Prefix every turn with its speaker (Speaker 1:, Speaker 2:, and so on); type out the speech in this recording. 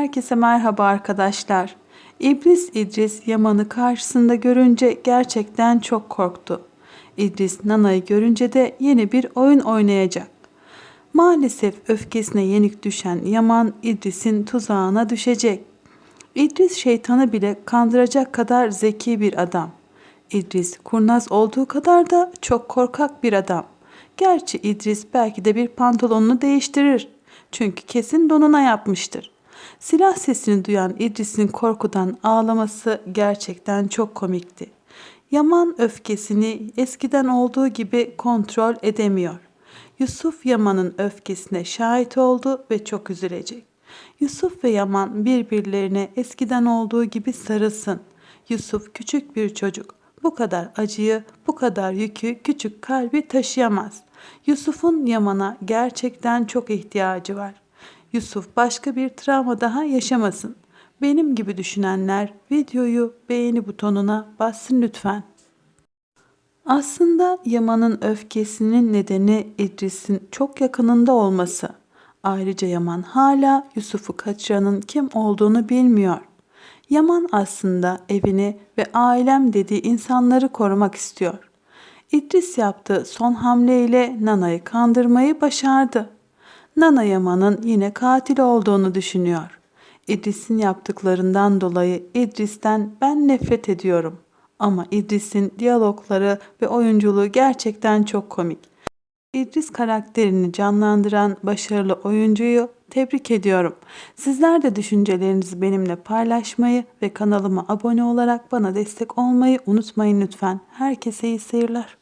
Speaker 1: Herkese merhaba arkadaşlar. İblis İdris Yaman'ı karşısında görünce gerçekten çok korktu. İdris Nana'yı görünce de yeni bir oyun oynayacak. Maalesef öfkesine yenik düşen Yaman İdris'in tuzağına düşecek. İdris şeytanı bile kandıracak kadar zeki bir adam. İdris kurnaz olduğu kadar da çok korkak bir adam. Gerçi İdris belki de bir pantolonunu değiştirir. Çünkü kesin donuna yapmıştır. Silah sesini duyan İdris'in korkudan ağlaması gerçekten çok komikti. Yaman öfkesini eskiden olduğu gibi kontrol edemiyor. Yusuf Yaman'ın öfkesine şahit oldu ve çok üzülecek. Yusuf ve Yaman birbirlerine eskiden olduğu gibi sarılsın. Yusuf küçük bir çocuk. Bu kadar acıyı, bu kadar yükü küçük kalbi taşıyamaz. Yusuf'un Yaman'a gerçekten çok ihtiyacı var. Yusuf başka bir travma daha yaşamasın. Benim gibi düşünenler videoyu beğeni butonuna bassın lütfen. Aslında Yaman'ın öfkesinin nedeni İdris'in çok yakınında olması. Ayrıca Yaman hala Yusuf'u kaçıranın kim olduğunu bilmiyor. Yaman aslında evini ve ailem dediği insanları korumak istiyor. İdris yaptığı son hamleyle Nana'yı kandırmayı başardı. Nana Yaman'ın yine katil olduğunu düşünüyor. İdris'in yaptıklarından dolayı İdris'ten ben nefret ediyorum. Ama İdris'in diyalogları ve oyunculuğu gerçekten çok komik. İdris karakterini canlandıran başarılı oyuncuyu tebrik ediyorum. Sizler de düşüncelerinizi benimle paylaşmayı ve kanalıma abone olarak bana destek olmayı unutmayın lütfen. Herkese iyi seyirler.